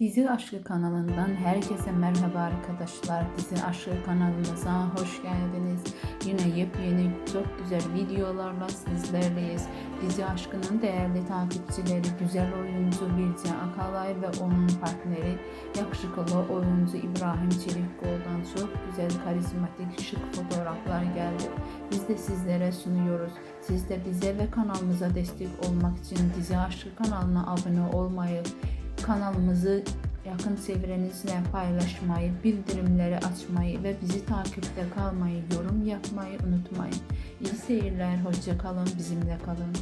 Dizi Aşkı kanalından herkese merhaba arkadaşlar. Dizi Aşkı kanalımıza hoş geldiniz. Yine yepyeni çok güzel videolarla sizlerleyiz. Dizi Aşkı'nın değerli takipçileri güzel oyuncu Birce Akalay ve onun partneri yakışıklı oyuncu İbrahim Çelikkol'dan çok güzel karizmatik şık fotoğraflar geldi. Biz de sizlere sunuyoruz. Siz de bize ve kanalımıza destek olmak için Dizi Aşkı kanalına abone olmayı, kanalımızı yakın çevrenizle paylaşmayı, bildirimleri açmayı ve bizi takipte kalmayı, yorum yapmayı unutmayın. İyi seyirler, hoşça kalın, bizimle kalın.